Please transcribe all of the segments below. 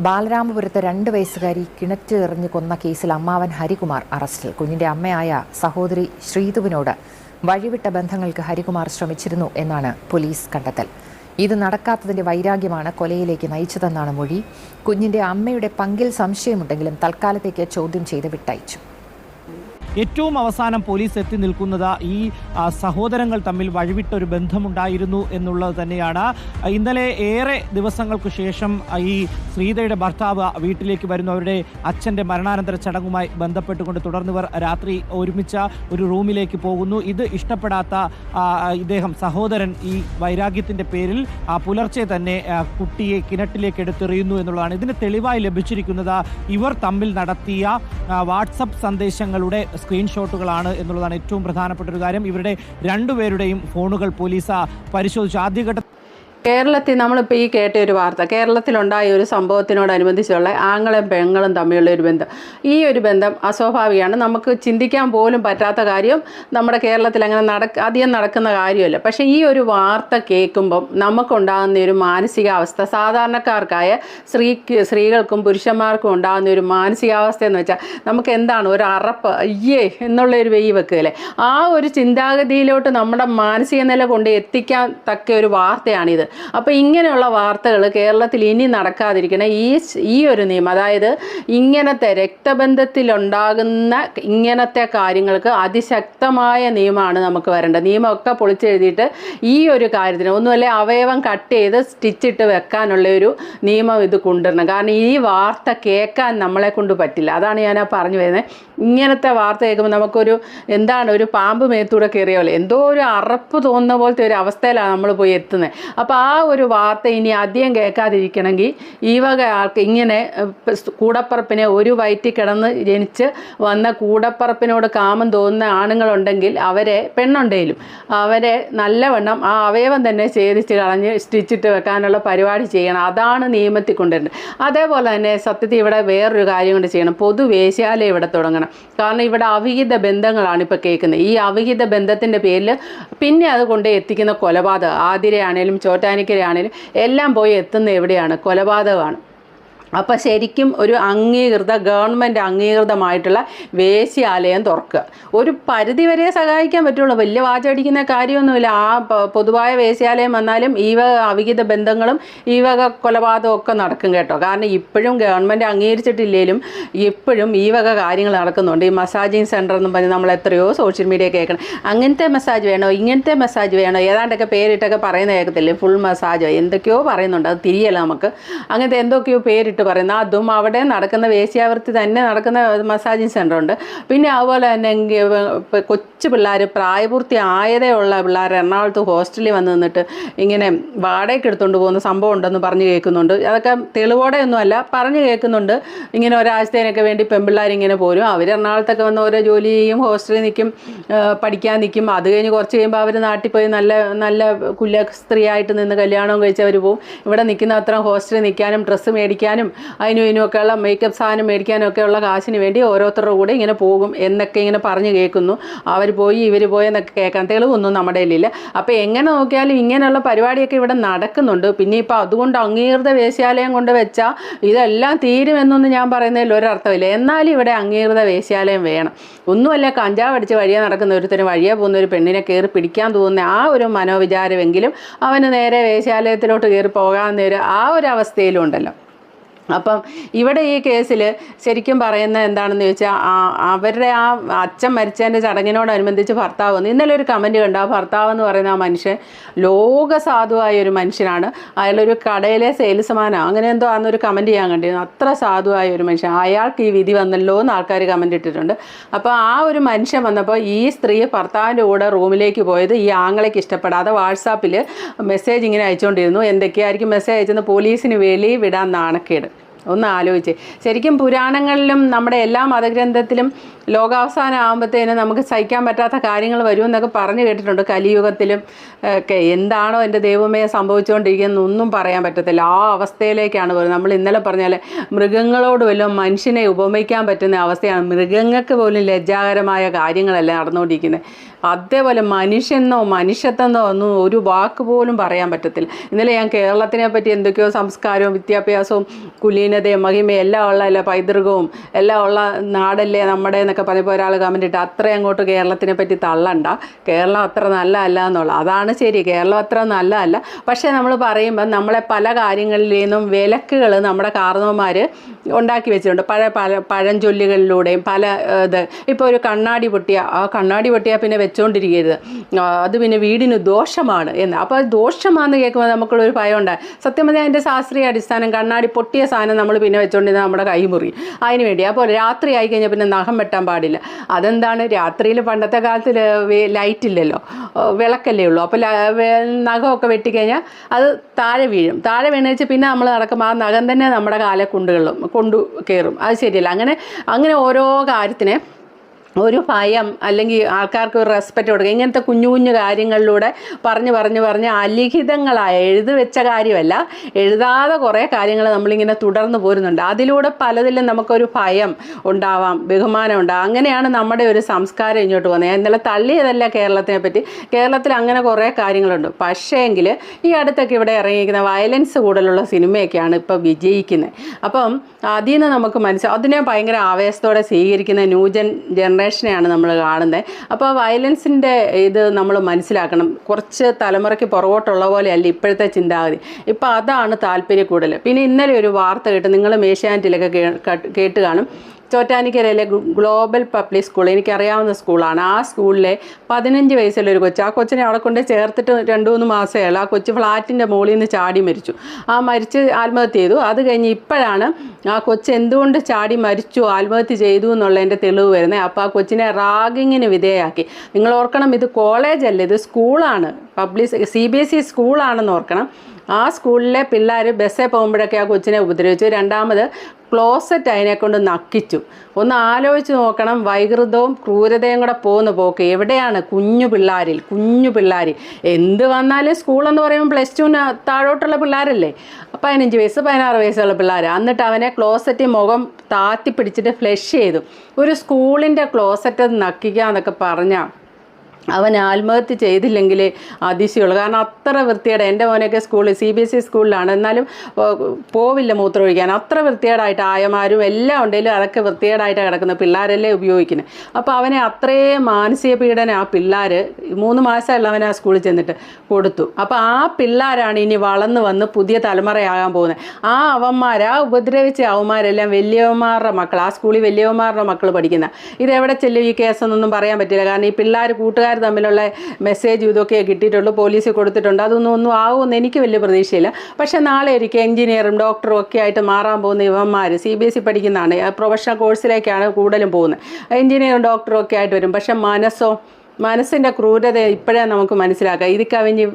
ബാലരാമപുരത്ത് രണ്ട് വയസ്സുകാരി കിണറ്റ് എറിഞ്ഞ് കൊന്ന കേസിൽ അമ്മാവൻ ഹരികുമാർ അറസ്റ്റിൽ. കുഞ്ഞിന്റെ അമ്മയായ സഹോദരി ശ്രീതുവിനോട് വഴിവിട്ട ബന്ധങ്ങൾക്ക് ഹരികുമാർ ശ്രമിച്ചിരുന്നു എന്നാണ് പോലീസ് കണ്ടെത്തൽ. ഇത് നടക്കാത്തതിന്റെ വൈരാഗ്യമാണ് കൊലയിലേക്ക് നയിച്ചതെന്നാണ് മൊഴി. കുഞ്ഞിന്റെ അമ്മയുടെ പങ്കിൽ സംശയമുണ്ടെങ്കിലും തൽക്കാലത്തേക്ക് ചോദ്യം ചെയ്ത് വിട്ടയച്ചു. ഏറ്റവും അവസാനം പോലീസ് എത്തി നിൽക്കുന്നത് ഈ സഹോദരങ്ങൾ തമ്മിൽ വഴിവിട്ട ഒരു ബന്ധമുണ്ടായിരുന്നു എന്നുള്ളത് തന്നെയാണ്. ഇന്നലെ ഏറെ ദിവസങ്ങൾക്ക് ശേഷം ഈ ശ്രീതയുടെ ഭർത്താവ് വീട്ടിലേക്ക് വരുന്നു അവരുടെ അച്ഛന്റെ മരണാനന്തര ചടങ്ങുമായി ബന്ധപ്പെട്ടുകൊണ്ട് തുടർന്നിവർ രാത്രി ഒരുമിച്ച ഒരു റൂമിലേക്ക് പോകുന്നു. ഇത് ഇഷ്ടപ്പെടാത്ത ഇദ്ദേഹം സഹോദരൻ ഈ വൈരാഗ്യത്തിന്റെ പേരിൽ പുലർച്ചെ തന്നെ കുട്ടിയെ കിണറ്റിലേക്ക് എടുത്തെറിയുന്നു എന്നുള്ളതാണ് ഇതിന് തെളിവായി ലഭിച്ചിരിക്കുന്നത്. ഇവർ തമ്മിൽ നടത്തിയ വാട്സപ്പ് സന്ദേശങ്ങളുടെ സ്ക്രീൻഷോട്ടുകളാണ് എന്നുള്ളതാണ് ഏറ്റവും പ്രധാനപ്പെട്ട ഒരു കാര്യം. ഇവരുടെ രണ്ടുപേരുടെയും ഫോണുകൾ പോലീസ് പരിശോധിച്ചു. ആദ്യഘട്ട കേരളത്തിൽ നമ്മളിപ്പോൾ ഈ കേട്ട ഒരു വാർത്ത കേരളത്തിലുണ്ടായ ഒരു സംഭവത്തിനോടനുബന്ധിച്ചുള്ള ആങ്ങളും പെങ്ങളും തമ്മിലുള്ള ഒരു ബന്ധം. ഈ ഒരു ബന്ധം അസ്വാഭാവികമാണ്. നമുക്ക് ചിന്തിക്കാൻ പോലും പറ്റാത്ത കാര്യം നമ്മുടെ കേരളത്തിൽ അങ്ങനെ നടക്ക അധികം നടക്കുന്ന കാര്യമല്ല. പക്ഷേ ഈ ഒരു വാർത്ത കേൾക്കുമ്പം നമുക്കുണ്ടാകുന്ന ഒരു മാനസികാവസ്ഥ സാധാരണക്കാർക്കായ സ്ത്രീ സ്ത്രീകൾക്കും പുരുഷന്മാർക്കും ഉണ്ടാകുന്ന ഒരു മാനസികാവസ്ഥ എന്ന് വെച്ചാൽ നമുക്ക് എന്താണ് ഒരു അറപ്പ് അയ്യേ എന്നുള്ള ഒരു വെയ് വെക്കുകയല്ലേ ആ ഒരു ചിന്താഗതിയിലോട്ട് നമ്മുടെ മാനസിക നില കൊണ്ട് എത്തിക്കാൻ തക്ക ഒരു വാർത്തയാണിത്. അപ്പോൾ ഇങ്ങനെയുള്ള വാർത്തകൾ കേരളത്തിൽ ഇനി നടക്കാതിരിക്കണം ഈ ഈ ഒരു നിയമം അതായത് ഇങ്ങനത്തെ രക്തബന്ധത്തിലുണ്ടാകുന്ന ഇങ്ങനത്തെ കാര്യങ്ങൾക്ക് അതിശക്തമായ നിയമമാണ് നമുക്ക് വരേണ്ടത്. നിയമമൊക്കെ പൊളിച്ചെഴുതിയിട്ട് ഈ ഒരു കാര്യത്തിന് ഒന്നുമല്ല അവയവം കട്ട് ചെയ്ത് സ്റ്റിച്ചിട്ട് വെക്കാനുള്ള ഒരു നിയമം ഇത് കൊണ്ടുവരണം. കാരണം ഈ വാർത്ത കേൾക്കാൻ നമ്മളെ കൊണ്ട് പറ്റില്ല. അതാണ് ഞാൻ ആ പറഞ്ഞു വരുന്നത് ഇങ്ങനത്തെ വാർത്ത കേൾക്കുമ്പോൾ നമുക്കൊരു എന്താണ് ഒരു പാമ്പ് മേത്തൂടെ കയറിയ പോലെ എന്തോ ഒരു അറപ്പ് തോന്നുന്ന പോലത്തെ ഒരു അവസ്ഥയിലാണ് നമ്മൾ പോയി എത്തുന്നത് അപ്പോൾ ആ ഒരു വാർത്ത ഇനി അധികം കേൾക്കാതിരിക്കണമെങ്കിൽ ഈ വക ആൾക്ക് ഇങ്ങനെ കൂടപ്പറപ്പിനെ ഒരു വയറ്റിൽ കിടന്ന് ജനിച്ച് വന്ന കൂടപ്പറപ്പിനോട് കാമം തോന്നുന്ന ആണുങ്ങളുണ്ടെങ്കിൽ അവരെ പെണ്ണുണ്ടെങ്കിലും അവരെ നല്ലവണ്ണം ആ അവയവം തന്നെ ഛേദിച്ച് കളഞ്ഞ് സ്റ്റിച്ചിട്ട് വെക്കാനുള്ള പരിപാടി ചെയ്യണം. അതാണ് നിയമത്തിൽ കൊണ്ടുവരുന്നത്. അതേപോലെ തന്നെ സത്യത്തിൽ ഇവിടെ വേറൊരു കാര്യം കൊണ്ട് ചെയ്യണം. പൊതുവേശ്യാലയം ഇവിടെ തുടങ്ങണം. കാരണം ഇവിടെ അവിഹിത ബന്ധങ്ങളാണ് ഇപ്പോൾ കേൾക്കുന്നത്. ഈ അവിഹിത ബന്ധത്തിന്റെ പേരിൽ പിന്നെ അത് കൊണ്ട് എത്തിക്കുന്ന കൊലപാതകം. ആതിരയാണേലും ചോറ്റാനിക്കരയാണേലും എല്ലാം പോയി എത്തുന്ന എവിടെയാണ്? കൊലപാതകമാണ്. അപ്പം ശരിക്കും ഒരു അംഗീകൃത ഗവൺമെന്റ് അംഗീകൃതമായിട്ടുള്ള വേശ്യാലയം തുറക്കുക. ഒരു പരിധി വരെ സഹായിക്കാൻ പറ്റുള്ളൂ. വലിയ വാചടിക്കുന്ന കാര്യമൊന്നുമില്ല. ആ പൊതുവായ വേശ്യാലയം വന്നാലും ഈ വക അവിഹിത ബന്ധങ്ങളും ഈ വക കൊലപാതകവും ഒക്കെ നടക്കും കേട്ടോ. കാരണം ഇപ്പോഴും ഗവൺമെന്റ് അംഗീകരിച്ചിട്ടില്ലെങ്കിലും ഇപ്പോഴും ഈ വക കാര്യങ്ങൾ നടക്കുന്നുണ്ട്. ഈ മസാജിങ് സെന്റർ എന്ന് പറഞ്ഞ് നമ്മൾ എത്രയോ സോഷ്യൽ മീഡിയ കേൾക്കണം. അങ്ങനത്തെ മസാജ് വേണോ? ഇങ്ങനത്തെ മസാജ് വേണോ? ഏതാണ്ടൊക്കെ പേരിട്ടൊക്കെ പറയുന്ന കേൾക്കത്തില്ലേ? ഫുൾ മസാജോ. എന്തൊക്കെയോ പറയുന്നുണ്ട്. അത് തിരിയല്ല നമുക്ക്. അങ്ങനത്തെ എന്തൊക്കെയോ പേരിട്ട് പറയുന്നത് അതും അവിടെ നടക്കുന്ന വേശ്യാവൃത്തി തന്നെ നടക്കുന്ന മസാജിങ് സെന്റർ ഉണ്ട്. പിന്നെ അതുപോലെ തന്നെ കൊച്ചു പിള്ളേർ പ്രായപൂർത്തി ആയതേ ഉള്ള പിള്ളേർ എറണാകുളത്ത് ഹോസ്റ്റലിൽ വന്നു നിന്നിട്ട് ഇങ്ങനെ വാടകയ്ക്ക് എടുത്തുകൊണ്ട് പോകുന്ന സംഭവം ഉണ്ടെന്ന് പറഞ്ഞു കേൾക്കുന്നുണ്ട്. അതൊക്കെ തെളിവോടെ ഒന്നുമല്ല പറഞ്ഞു കേൾക്കുന്നുണ്ട്. ഇങ്ങനെ ഒരാഴ്ചത്തേനൊക്കെ വേണ്ടി പെൺപിള്ളേർ ഇങ്ങനെ പോരും. അവർ എറണാകുളത്തൊക്കെ വന്ന് ഓരോ ജോലി ചെയ്യും ഹോസ്റ്റലിൽ നിൽക്കും പഠിക്കാൻ നിൽക്കും അത് കഴിഞ്ഞ് കുറച്ച് കഴിയുമ്പോൾ അവർ നാട്ടിൽ പോയി നല്ല നല്ല കുല്ല സ്ത്രീയായിട്ട് നിന്ന് കല്യാണവും കഴിച്ചവർ പോവും. ഇവിടെ നിൽക്കുന്ന അത്ര ഹോസ്റ്റലിൽ നിൽക്കാനും ഡ്രസ്സ് മേടിക്കാനും അതിനും ഇതിനുമൊക്കെയുള്ള മേക്കപ്പ് സാധനം മേടിക്കാനൊക്കെയുള്ള കാശിന് വേണ്ടി ഓരോരുത്തരുടെ കൂടെ ഇങ്ങനെ പോകും എന്നൊക്കെ ഇങ്ങനെ പറഞ്ഞു കേൾക്കുന്നു. അവർ പോയി ഇവർ പോയെന്നൊക്കെ കേൾക്കാൻ തെളിവൊന്നും നമ്മുടെ ഇല്ല അപ്പോൾ എങ്ങനെ നോക്കിയാലും ഇങ്ങനെയുള്ള പരിപാടിയൊക്കെ ഇവിടെ നടക്കുന്നുണ്ട്. പിന്നെ ഇപ്പോൾ അതുകൊണ്ട് അംഗീകൃത വേശ്യാലയം കൊണ്ട് വെച്ചാൽ ഇതെല്ലാം തീരുമെന്നൊന്നും ഞാൻ പറയുന്നതിൽ ഒരർത്ഥമില്ല എന്നാലും ഇവിടെ അംഗീകൃത വേശ്യാലയം വേണം. ഒന്നുമല്ല കഞ്ചാവ് അടിച്ച് വഴിയെ നടക്കുന്ന ഒരുത്തിന് വഴിയെ പോകുന്ന ഒരു പെണ്ണിനെ കയറി പിടിക്കാൻ തോന്നുന്ന ആ ഒരു മനോവിചാരമെങ്കിലും അവന് നേരെ വേശ്യാലയത്തിലോട്ട് കയറി നേരെ ആ ഒരു അവസ്ഥയിലും ഉണ്ടല്ലോ. അപ്പം ഇവിടെ ഈ കേസിൽ ശരിക്കും പറയുന്നത് എന്താണെന്ന് ചോദിച്ചാൽ അവരുടെ ആ അച്ഛൻ മരിച്ചതിന്റെ ചടങ്ങിനോടനുബന്ധിച്ച് ഭർത്താവ് വന്നു. ഇന്നലെ ഒരു കമന്റ് കണ്ടു. ആ ഭർത്താവ് എന്ന് പറയുന്ന ആ മനുഷ്യൻ ലോകസാധുവായ ഒരു മനുഷ്യനാണ്. അയാളൊരു കടയിലെ സെയിൽസ്മാനാണ് അങ്ങനെ എന്തോ ആണെന്നൊരു കമന്റ് ചെയ്യാൻ കണ്ടിരുന്നു. അത്ര സാധുവായ ഒരു മനുഷ്യൻ. അയാൾക്ക് ഈ വിധി വന്നല്ലോ എന്ന് ആൾക്കാർ കമന്റ് ഇട്ടിട്ടുണ്ട്. അപ്പോൾ ആ ഒരു മനുഷ്യൻ വന്നപ്പോൾ ഈ സ്ത്രീ ഭർത്താവിന്റെ കൂടെ റൂമിലേക്ക് പോയത് ഈ ആങ്ങളേക്ക് ഇഷ്ടപ്പെടാതെ വാട്സാപ്പിൽ മെസ്സേജ് ഇങ്ങനെ അയച്ചുകൊണ്ടിരുന്നു എന്തൊക്കെയായിരിക്കും മെസ്സേജ് അയച്ചെന്ന് പോലീസിന് വെളി വിടാൻ നാണക്കേട്. ഒന്ന് ആലോചിച്ച് ശരിക്കും പുരാണങ്ങളിലും നമ്മുടെ എല്ലാ മതഗ്രന്ഥത്തിലും ലോകാവസാനം ആകുമ്പോഴത്തേനും നമുക്ക് സഹിക്കാൻ പറ്റാത്ത കാര്യങ്ങൾ വരുമെന്നൊക്കെ പറഞ്ഞു കേട്ടിട്ടുണ്ട് കലിയുഗത്തിലും ഒക്കെ എന്താണോ എന്റെ ദൈവമേ സംഭവിച്ചുകൊണ്ടിരിക്കുന്നത് ഒന്നും പറയാൻ പറ്റത്തില്ല. ആ അവസ്ഥയിലേക്കാണ് വരുന്നത് നമ്മൾ ഇന്നലെ പറഞ്ഞാൽ മൃഗങ്ങളോട് വല്ലതും മനുഷ്യനെ ഉപമിക്കാൻ പറ്റുന്ന അവസ്ഥയാണ്. മൃഗങ്ങൾക്ക് പോലും ലജ്ജാകരമായ കാര്യങ്ങളല്ല നടന്നുകൊണ്ടിരിക്കുന്നത്. അതേപോലെ മനുഷ്യനോ മനുഷ്യത്വന്നോ ഒന്നും ഒരു വാക്ക് പോലും പറയാൻ പറ്റത്തില്ല. ഇന്നലെ ഞാൻ കേരളത്തിനെ പറ്റി എന്തൊക്കെയോ സംസ്കാരവും വിദ്യാഭ്യാസവും കുലീനതയും മഹിമയും എല്ലാം ഉള്ള അല്ല പൈതൃകവും എല്ലാം ഉള്ള നാടല്ലേ നമ്മുടെ എന്നൊക്കെ പറഞ്ഞപ്പോൾ ഒരാൾ കമന്റ് ഇട്ട് അത്രയും അങ്ങോട്ട് കേരളത്തിനെ പറ്റി തള്ളണ്ട. കേരളം അത്ര നല്ല അല്ല എന്നുള്ളത് അതാണ് ശരി. കേരളം അത്ര നല്ല അല്ല. പക്ഷേ നമ്മൾ പറയുമ്പോൾ നമ്മളെ പല കാര്യങ്ങളിൽ നിന്നും വിലക്കുകൾ നമ്മുടെ കാരണവന്മാർ ഉണ്ടാക്കി വെച്ചിട്ടുണ്ട്. പഴയ പല പഴഞ്ചൊല്ലുകളിലൂടെയും പല ഇത്. ഇപ്പോൾ ഒരു കണ്ണാടി പൊട്ടിയ ആ കണ്ണാടി പൊട്ടിയാൽ പിന്നെ വെച്ചുകൊണ്ടിരിക്കരുത് അത് പിന്നെ വീടിന് ദോഷമാണ് എന്ന്. അപ്പോൾ അത് ദോഷമാണെന്ന് കേൾക്കുമ്പോൾ നമുക്കുള്ളൊരു ഭയം ഉണ്ടായി സത്യം പറഞ്ഞാൽ അതിന്റെ ശാസ്ത്രീയ അടിസ്ഥാനം കണ്ണാടി പൊട്ടിയ സാധനം നമ്മൾ പിന്നെ വെച്ചുകൊണ്ടിരുന്ന നമ്മുടെ കൈ മുറി അതിന് വേണ്ടി. അപ്പോൾ രാത്രി ആയി കഴിഞ്ഞാൽ പിന്നെ നഖം വെട്ടാൻ പാടില്ല. അതെന്താണ്? രാത്രിയിൽ പണ്ടത്തെ കാലത്ത് ലൈറ്റ് ഇല്ലല്ലോ. വിളക്കല്ലേ ഉള്ളൂ. അപ്പോൾ നഖമൊക്കെ വെട്ടിക്കഴിഞ്ഞാൽ അത് താഴെ വീഴും. താഴെ വീണേച്ച് പിന്നെ നമ്മൾ നടക്കുമ്പോൾ ആ നഖം തന്നെ നമ്മുടെ കാലെ കൊണ്ടുകളും കൊണ്ടു കയറും അത് ശരിയല്ല. അങ്ങനെ അങ്ങനെ ഓരോ കാര്യത്തിനെ ഒരു ഭയം അല്ലെങ്കിൽ ആൾക്കാർക്ക് ഒരു റെസ്പെക്റ്റ് കൊടുക്കുക. ഇങ്ങനത്തെ കുഞ്ഞു കുഞ്ഞു കാര്യങ്ങളിലൂടെ പറഞ്ഞ് പറഞ്ഞ് പറഞ്ഞ് അലിഖിതങ്ങളായ എഴുതി വെച്ച കാര്യമല്ല എഴുതാതെ കുറേ കാര്യങ്ങൾ നമ്മളിങ്ങനെ തുടർന്ന് പോരുന്നുണ്ട്. അതിലൂടെ പലതിലും നമുക്കൊരു ഭയം ഉണ്ടാവാം ബഹുമാനം ഉണ്ടാവാം. അങ്ങനെയാണ് നമ്മുടെ ഒരു സംസ്കാരം ഇങ്ങോട്ട് പോകുന്നത് ഞാൻ ഇന്നലെ തള്ളിയതല്ല കേരളത്തിനെ പറ്റി. കേരളത്തിൽ അങ്ങനെ കുറേ കാര്യങ്ങളുണ്ട്. പക്ഷേങ്കിൽ ഈ അടുത്തൊക്കെ ഇവിടെ ഇറങ്ങിയിരിക്കുന്ന വയലൻസ് കൂടുതലുള്ള സിനിമയൊക്കെയാണ് ഇപ്പോൾ വിജയിക്കുന്നത്. അപ്പം അതിൽ നിന്ന് നമുക്ക് മനസ്സിലാവും അതിനെ ഭയങ്കര ആവേശത്തോടെ സ്വീകരിക്കുന്ന ന്യൂജൻ ജനറേഷനെയാണ് നമ്മൾ കാണുന്നത് അപ്പോൾ വയലൻസിന്റെ ഇത് നമ്മൾ മനസ്സിലാക്കണം. കുറച്ച് തലമുറയ്ക്ക് പുറകോട്ടുള്ള പോലെയല്ല ഇപ്പോഴത്തെ ചിന്താഗതി. ഇപ്പോൾ അതാണ് താല്പര്യം കൂടുതൽ പിന്നെ ഇന്നലെ ഒരു വാർത്ത കേട്ട്. നിങ്ങൾ മേശാന്റിലൊക്കെ കേട്ട് കാണും. ചോറ്റാനിക്കരയിലെ ഗ്ലോബൽ പബ്ലിക് സ്കൂൾ എനിക്കറിയാവുന്ന സ്കൂളാണ്. ആ സ്കൂളിലെ പതിനഞ്ച് വയസ്സുള്ളൊരു കൊച്ച് ആ കൊച്ചിനെ അവിടെ കൊണ്ട് ചേർത്തിട്ട് രണ്ട് മൂന്ന് മാസമേ ആ കൊച്ച് ഫ്ലാറ്റിന്റെ മുകളിൽ നിന്ന് ചാടി മരിച്ചു. ആ മരിച്ച് ആത്മഹത്യ ചെയ്തു. അത് കഴിഞ്ഞ് ഇപ്പോഴാണ് ആ കൊച്ച് എന്തുകൊണ്ട് ചാടി മരിച്ചു ആത്മഹത്യ ചെയ്തു എന്നുള്ളതിന്റെ തെളിവ് വരുന്നത്. അപ്പോൾ ആ കൊച്ചിനെ റാഗിങ്ങിന് വിധേയമാക്കി നിങ്ങൾ ഓർക്കണം ഇത് കോളേജല്ല ഇത് സ്കൂളാണ്. Public C B S E സ്കൂളാണെന്ന് ഓർക്കണം. ആ സ്കൂളിലെ പിള്ളേർ ബസ്സിൽ പോകുമ്പോഴൊക്കെ ആ കൊച്ചിനെ ഉപദ്രവിച്ചു. രണ്ടാമത് ക്ലോസറ്റ് അതിനെ കൊണ്ട് നക്കിച്ചു. ഒന്ന് ആലോചിച്ച് നോക്കണം. വൈകൃതവും ക്രൂരതയും കൂടെ പോകുന്ന പോക്ക് എവിടെയാണ് കുഞ്ഞു പിള്ളേരിൽ കുഞ്ഞു പിള്ളേർ എന്ത് വന്നാലും സ്കൂളെന്ന് പറയുമ്പോൾ പ്ലസ് ടുവിന് താഴോട്ടുള്ള പിള്ളേരല്ലേ? പതിനഞ്ച് വയസ്സ് പതിനാറ് വയസ്സുള്ള പിള്ളേർ എന്നിട്ട് അവനെ ക്ലോസറ്റ് മുഖം താത്തി പിടിച്ചിട്ട് ഫ്ലഷ് ചെയ്തു. ഒരു സ്കൂളിന്റെ ക്ലോസറ്റ് നക്കിക്കുക എന്നൊക്കെ പറഞ്ഞാൽ അവൻ ആത്മഹത്യ ചെയ്തില്ലെങ്കിൽ അതിശയുള്ളൂ കാരണം അത്ര വൃത്തിയുടെ എന്റെ മോനൊക്കെ സ്കൂളിൽ സി ബി എസ് ഇ സ്കൂളിലാണ്. എന്നാലും പോവില്ല മൂത്രമൊഴിക്കാൻ. അത്ര വൃത്തികേടായിട്ട് ആയമാരും എല്ലാം ഉണ്ടെങ്കിലും അതൊക്കെ വൃത്തികേടായിട്ട് കിടക്കുന്ന പിള്ളേരല്ലേ ഉപയോഗിക്കുന്നത്. അപ്പോൾ അവനെ അത്രയും മാനസിക പീഡന ആ പിള്ളേർ മൂന്ന് മാസമല്ല അവൻ ആ സ്കൂളിൽ ചെന്നിട്ട് കൊടുത്തു. അപ്പോൾ ആ പിള്ളേരാണ് ഇനി വളർന്നു വന്ന് പുതിയ തലമുറയാകാൻ പോകുന്നത്. ആ അവന്മാർ ആ ഉപദ്രവിച്ച അവന്മാരെല്ലാം വലിയവന്മാരുടെ മക്കൾ ആ സ്കൂളിൽ വലിയവന്മാരുടെ മക്കൾ പഠിക്കുന്ന. ഇതെവിടെ ചെല്ലും ഈ കേസെന്നൊന്നും പറയാൻ പറ്റില്ല. കാരണം ഈ പിള്ളേർ കൂട്ടുകാർ തമ്മിലുള്ള മെസ്സേജ് ഇതൊക്കെ കിട്ടിയിട്ടുള്ളൂ പോലീസ് കൊടുത്തിട്ടുണ്ട്. അതൊന്നും ഒന്നും ആവുമെന്ന് എനിക്ക് വലിയ പ്രതീക്ഷയില്ല. പക്ഷേ നാളെ ഒരിക്കൽ എഞ്ചിനീയറും ഡോക്ടറും ഒക്കെ ആയിട്ട് മാറാൻ പോകുന്ന ഇവന്മാർ സി ബി എസ് ഇ പഠിക്കുന്നതാണ്. പ്രൊഫഷണൽ കോഴ്സിലേക്കാണ് കൂടുതലും പോകുന്നത്. എഞ്ചിനീയറും ഡോക്ടറും ഒക്കെ ആയിട്ട് വരും. പക്ഷേ മനസ്സോ മനസ്സിന്റെ ക്രൂരത ഇപ്പോഴേ നമുക്ക് മനസ്സിലാക്കാം ഇത് കവിഞ്ഞ്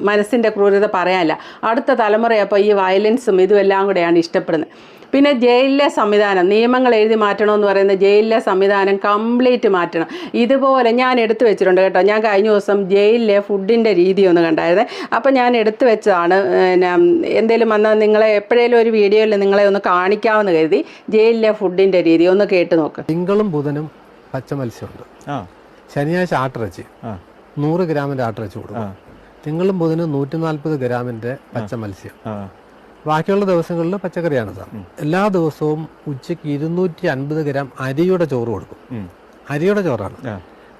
മനസ്സിന്റെ ക്രൂരത പറയാനില്ല. അടുത്ത തലമുറ അപ്പോൾ ഈ വയലൻസും ഇതും എല്ലാം കൂടെയാണ് ഇഷ്ടപ്പെടുന്നത്. പിന്നെ ജയിലിലെ സംവിധാനം നിയമങ്ങൾ എഴുതി മാറ്റണമെന്ന് പറയുന്ന ജയിലിലെ സംവിധാനം കംപ്ലീറ്റ് മാറ്റണം. ഇതുപോലെ ഞാൻ എടുത്തു വെച്ചിട്ടുണ്ട് കേട്ടോ. ഞാൻ കഴിഞ്ഞ ദിവസം ജയിലിലെ ഫുഡിന്റെ രീതി ഒന്ന് കണ്ടായിരുന്നേ. അപ്പം ഞാൻ എടുത്തു വെച്ചതാണ് പിന്നെ എന്തെങ്കിലും വന്നാൽ നിങ്ങളെ എപ്പോഴേലും ഒരു വീഡിയോയിൽ നിങ്ങളെ ഒന്ന് കാണിക്കാമെന്ന് കരുതി ജയിലിലെ ഫുഡിന്റെ രീതി. ഒന്ന് കേട്ട് നോക്ക്. തിങ്കളും ബുധനും പച്ച മത്സ്യമുണ്ട്. ആ. ശനിയാഴ്ച ആട്ടിറച്ചി നൂറ് ഗ്രാമിന്റെ ആട്ടിറച്ചി കൊടുക്കും. തിങ്കളും ബുധനും നൂറ്റി നാൽപ്പത് ഗ്രാമിന്റെ പച്ച മത്സ്യം. ബാക്കിയുള്ള ദിവസങ്ങളിൽ പച്ചക്കറിയാണ് സാർ. എല്ലാ ദിവസവും ഉച്ചയ്ക്ക് ഇരുന്നൂറ്റി അൻപത് ഗ്രാം അരിയുടെ ചോറ് കൊടുക്കും. അരിയുടെ ചോറാണ്.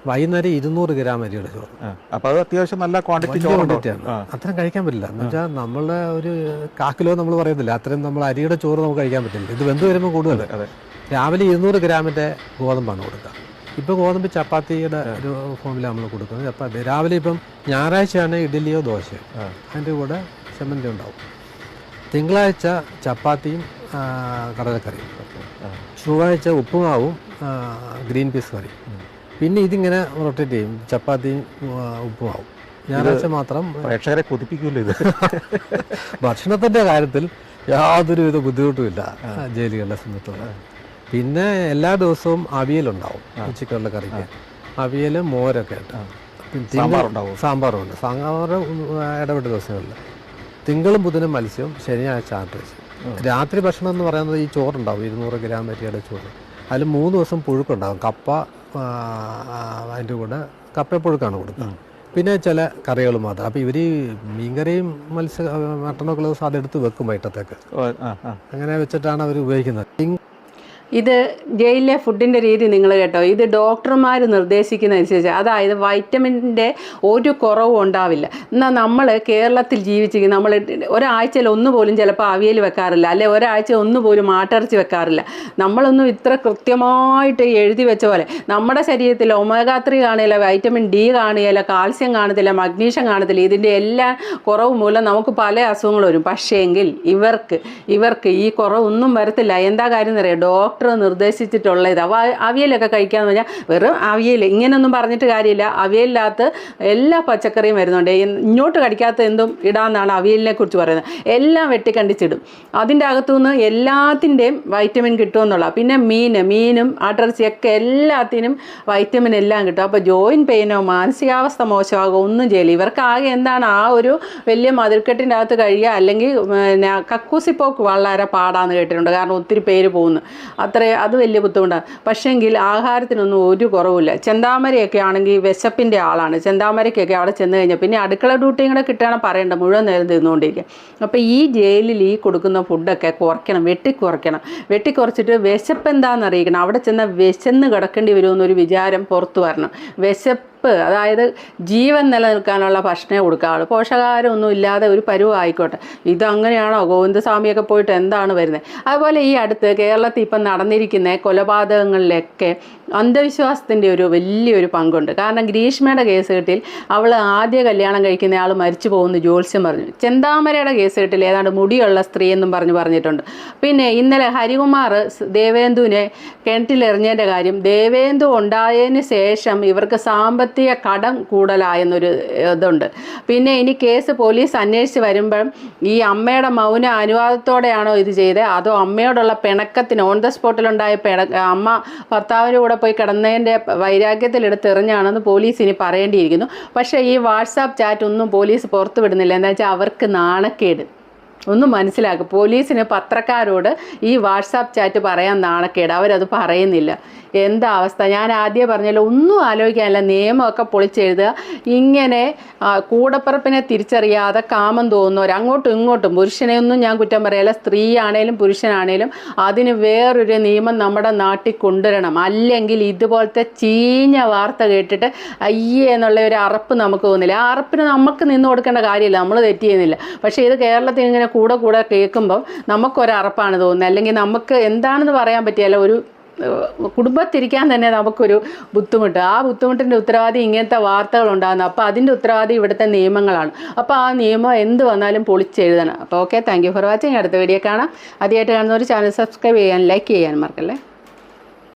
വൈകുന്നേരം ഇരുന്നൂറ് ഗ്രാം അരിയുടെ ചോറ്. അപ്പോൾ അപ്പൊ അത് അത്യാവശ്യം നല്ല ക്വാണ്ടിറ്റി ക്വാണ്ടിറ്റിയാണ് അത്രയും കഴിക്കാൻ പറ്റില്ല. എന്ന് വെച്ചാൽ നമ്മളെ ഒരു കാക്കിലോ നമ്മൾ പറയുന്നില്ല. അത്രയും നമ്മൾ അരിയുടെ ചോറ് നമുക്ക് കഴിക്കാൻ പറ്റില്ല. ഇത് വെന്ത് വരുമ്പോൾ കൂടുതൽ. രാവിലെ ഇരുന്നൂറ് ഗ്രാമിന്റെ ഗോതമ്പാണ് കൊടുക്കുക. ഇപ്പൊ ഗോതമ്പ് ചപ്പാത്തിയുടെ ഒരു ഫോമിലാണ് നമ്മൾ കൊടുക്കുന്നത്. ചപ്പാത്തി രാവിലെ ഇപ്പം ഞായറാഴ്ചയാണ് ഇഡ്ഡലിയോ ദോശയോ. അതിന്റെ കൂടെ ചമ്മന്തി ഉണ്ടാവും. തിങ്കളാഴ്ച ചപ്പാത്തിയും കടലക്കറിയും. ചൊവ്വാഴ്ച ഉപ്പുമാവും ഗ്രീൻ പീസ് കറി പിന്നെ ഇതിങ്ങനെ റൊട്ടേറ്റ് ചെയ്യും. ചപ്പാത്തിയും ഉപ്പുമാവും. ഞായറാഴ്ച മാത്രം പ്രേക്ഷകരെ കൊതിപ്പിക്കൂല്ലോ ഇത്. ഭക്ഷണത്തിന്റെ കാര്യത്തിൽ യാതൊരുവിധ ബുദ്ധിമുട്ടുമില്ല ജയിലുകളുടെ സമയത്തുള്ള. പിന്നെ എല്ലാ ദിവസവും അവിയലുണ്ടാവും. ഉച്ചക്കുള്ള കറിക്ക്. അവിയൽ മോരൊക്കെ സാമ്പാറുണ്ടാവും. സാമ്പാറുണ്ട്. സാമ്പാർ ഇടപെട്ട ദിവസങ്ങളിൽ. തിങ്കളും ബുധനും മത്സ്യവും ശനിയാഴ്ച ആട്ടിറച്ചി രാത്രി ഭക്ഷണം എന്ന് പറയുന്നത് ഈ ചോറുണ്ടാവും. ഇരുന്നൂറ് ഗ്രാം അരിയുടെ ചോറ്. അതിൽ മൂന്ന് ദിവസം പുഴുക്കുണ്ടാവും. കപ്പ അതിന്റെ കൂടെ കപ്പപ്പുഴുക്കാണ് കൊടുക്കുന്നത് പിന്നെ ചില കറികൾ മാത്രം. അപ്പോൾ ഇവർ മീൻകറിയും മത്സ്യ മട്ടനൊക്കെ ഉള്ള സാധനം എടുത്ത് വെക്കും വൈകിട്ടത്തേക്ക്. അങ്ങനെ വെച്ചിട്ടാണ് അവർ ഉപയോഗിക്കുന്നത്. ഇത് ജയിലിലെ ഫുഡിന്റെ രീതി നിങ്ങൾ കേട്ടോ. ഇത് ഡോക്ടർമാർ നിർദ്ദേശിക്കുന്ന അനുസരിച്ച് അതായത് വൈറ്റമിന്റെ ഒരു കുറവും ഉണ്ടാവില്ല. എന്നാൽ നമ്മൾ കേരളത്തിൽ ജീവിച്ചിരിക്കുന്ന നമ്മൾ ഒരാഴ്ചയിൽ ഒന്ന് പോലും ചിലപ്പോൾ അവിയൽ വെക്കാറില്ല അല്ലെ ഒരാഴ്ച ഒന്ന് പോലും ആട്ടിറച്ചി വെക്കാറില്ല. നമ്മളൊന്നും ഇത്ര കൃത്യമായിട്ട് എഴുതി വെച്ച പോലെ നമ്മുടെ ശരീരത്തിൽ ഒമേഗ ത്രീ കാണുകയില്ല വൈറ്റമിൻ ഡി കാണുകയില്ല കാൽസ്യം കാണത്തില്ല മഗ്നീഷ്യം കാണത്തില്ല ഇതിന്റെ എല്ലാ കുറവ് മൂലം നമുക്ക് പല അസുഖങ്ങളും വരും. പക്ഷേ എങ്കിൽ ഇവർക്ക് ഇവർക്ക് ഈ കുറവൊന്നും വരത്തില്ല. എന്താ കാര്യം എന്നറിയാം? ഡോക്ടർ നിർദ്ദേശിച്ചിട്ടുള്ള ഇത് അവ അവിയലൊക്കെ കഴിക്കാന്ന് പറഞ്ഞാൽ വെറും അവിയൽ ഇങ്ങനെയൊന്നും പറഞ്ഞിട്ട് കാര്യമില്ല. അവിയലിനകത്ത് എല്ലാ പച്ചക്കറിയും വരുന്നുണ്ട്. ഇങ്ങോട്ട് കടിക്കാത്ത എന്തും ഇടാമെന്നാണ് അവിയലിനെ കുറിച്ച് പറയുന്നത്. എല്ലാം വെട്ടിക്കണ്ടിച്ചിടും. അതിന്റെ അകത്തുനിന്ന് എല്ലാത്തിന്റെയും വൈറ്റമിൻ കിട്ടുമെന്നുള്ള. പിന്നെ മീൻ മീനും ആട്ടിറച്ചിയൊക്കെ എല്ലാത്തിനും വൈറ്റമിൻ എല്ലാം കിട്ടും. അപ്പോൾ ജോയിൻ പെയിനോ മാനസികാവസ്ഥ മോശമാകോ ഒന്നും ചെയ്യില്ല. ഇവർക്ക് ആകെ എന്താണ് ആ ഒരു വലിയ മതിൽക്കെട്ടിന്റെ അകത്ത് കഴിയുക അല്ലെങ്കിൽ പിന്നെ കക്കൂസിപ്പോക്ക് വളരെ പാടാന്ന് കേട്ടിട്ടുണ്ട്. കാരണം ഒത്തിരി പേര് പോകുന്നു. അത്ര അത് വലിയ ബുദ്ധിമുട്ടാണ് പക്ഷേങ്കിൽ ആഹാരത്തിനൊന്നും ഒരു കുറവില്ല ചെന്താമരയൊക്കെ ആണെങ്കിൽ വിശപ്പിന്റെ ആളാണ്. ചെന്താമരയ്ക്കൊക്കെ അവിടെ ചെന്ന് കഴിഞ്ഞാൽ പിന്നെ അടുക്കള ഡ്യൂട്ടിയും കൂടെ കിട്ടുകയാണ് പറയേണ്ട. മുഴുവൻ നേരം തിന്നുകൊണ്ടിരിക്കുക. അപ്പോൾ ഈ ജയിലിൽ ഈ കൊടുക്കുന്ന ഫുഡൊക്കെ കുറയ്ക്കണം. വെട്ടിക്കുറയ്ക്കണം. വെട്ടിക്കുറച്ചിട്ട് വിശപ്പ് എന്താണെന്ന് അറിയിക്കണം. അവിടെ ചെന്ന വിശന്ന് കിടക്കേണ്ടി വരുമെന്നൊരു വിചാരം പുറത്തു വരണം. വിശപ്പ് അതായത് ജീവൻ നിലനിൽക്കാനുള്ള ഭക്ഷണമേ കൊടുക്കാവുള്ളൂ പോഷകാഹാരമൊന്നും ഇല്ലാതെ ഒരു പരുവ് ആയിക്കോട്ടെ. ഇതങ്ങനെയാണോ? ഗോവിന്ദസ്വാമിയൊക്കെ പോയിട്ട് എന്താണ് വരുന്നത് അതുപോലെ ഈ അടുത്ത് കേരളത്തിൽ ഇപ്പം നടന്നിരിക്കുന്ന കൊലപാതകങ്ങളിലൊക്കെ അന്ധവിശ്വാസത്തിന്റെ ഒരു വലിയൊരു പങ്കുണ്ട്. കാരണം ഗ്രീഷ്മയുടെ കേസ് കെട്ടിൽ അവൾ ആദ്യ കല്യാണം കഴിക്കുന്ന ആൾ മരിച്ചു പോകുന്നു ജോത്സ്യം പറഞ്ഞു. ചെന്താമരയുടെ കേസ് കെട്ടിൽ ഏതാണ്ട് മുടിയുള്ള സ്ത്രീ എന്നും പറഞ്ഞു പറഞ്ഞിട്ടുണ്ട്. പിന്നെ ഇന്നലെ ഹരികുമാർ ദേവേന്ദുവിനെ കിണറ്റിലെറിഞ്ഞതിന്റെ കാര്യം ദേവേന്ദു ഉണ്ടായതിന് ശേഷം ഇവർക്ക് സാമ്പത്തിക കടം കൂടുതലായെന്നൊരു ഇതുണ്ട്. പിന്നെ ഇനി കേസ് പോലീസ് അന്വേഷിച്ച് വരുമ്പം ഈ അമ്മയുടെ മൗന അനുവാദത്തോടെയാണോ ഇത് ചെയ്തത് അതോ അമ്മയോടുള്ള പിണക്കത്തിന് ഓൺ ദ സ്പോട്ടിലുണ്ടായ പിണ അമ്മ ഭർത്താവിന്റെ കൂടെ പോയി കിടന്നതിന്റെ വൈരാഗ്യത്തിലെടുത്ത് എറിഞ്ഞാണെന്ന് പോലീസ് ഇനി പറയേണ്ടിയിരിക്കുന്നു. പക്ഷേ ഈ വാട്സാപ്പ് ചാറ്റ് ഒന്നും പോലീസ് പുറത്തു വിടുന്നില്ല എന്താ വെച്ചാൽ അവർക്ക് നാണക്കേട്. ഒന്ന് മനസ്സിലാക്കുക പോലീസിന് പത്രക്കാരോട് ഈ വാട്സാപ്പ് ചാറ്റ് പറയാൻ നാണക്കേട്. അവരത് പറയുന്നില്ല. എന്താ അവസ്ഥ? ഞാൻ ആദ്യം പറഞ്ഞല്ലോ ഒന്നും ആലോചിക്കാനില്ല. നിയമമൊക്കെ പൊളിച്ചെഴുതുക. ഇങ്ങനെ കൂടപ്പറപ്പിനെ തിരിച്ചറിയാതെ കാമം തോന്നുന്നവർ അങ്ങോട്ടും ഇങ്ങോട്ടും പുരുഷനെ ഒന്നും ഞാൻ കുറ്റം പറയല്ല. സ്ത്രീയാണേലും പുരുഷനാണേലും അതിന് വേറൊരു നിയമം നമ്മുടെ നാട്ടിൽ കൊണ്ടുവരണം. അല്ലെങ്കിൽ ഇതുപോലത്തെ ചീഞ്ഞ വാർത്ത കേട്ടിട്ട് അയ്യേ എന്നുള്ള ഒരു അറപ്പ് നമുക്ക് തോന്നില്ല. ആ അറപ്പിന് നമുക്ക് നിന്ന് കൊടുക്കേണ്ട കാര്യമില്ല. നമ്മൾ തെറ്റ് പക്ഷേ ഇത് കേരളത്തിൽ ഇങ്ങനെ കൂടെ കൂടെ കേൾക്കുമ്പോൾ നമുക്കൊരു അറപ്പാണ് തോന്നുന്നത്. അല്ലെങ്കിൽ നമുക്ക് എന്താണെന്ന് പറയാൻ പറ്റിയല്ല ഒരു കുടുംബത്തിരിക്കാൻ തന്നെ നമുക്കൊരു ബുദ്ധിമുട്ട്. ആ ബുദ്ധിമുട്ടിന്റെ ഉത്തരവാദി ഇങ്ങനത്തെ വാർത്തകൾ ഉണ്ടാകുന്നത്. അപ്പോൾ അതിന്റെ ഉത്തരവാദി ഇവിടുത്തെ നിയമങ്ങളാണ്. അപ്പോൾ ആ നിയമം എന്ത് വന്നാലും പൊളിച്ചെഴുതണം അപ്പോൾ okay thank you for watching. അടുത്ത വീഡിയോ കാണാം. ആദ്യമായിട്ട് കാണുന്നവർ ചാനൽ സബ്സ്ക്രൈബ് ചെയ്യാൻ ലൈക്ക് ചെയ്യാൻ മറക്കല്ലേ?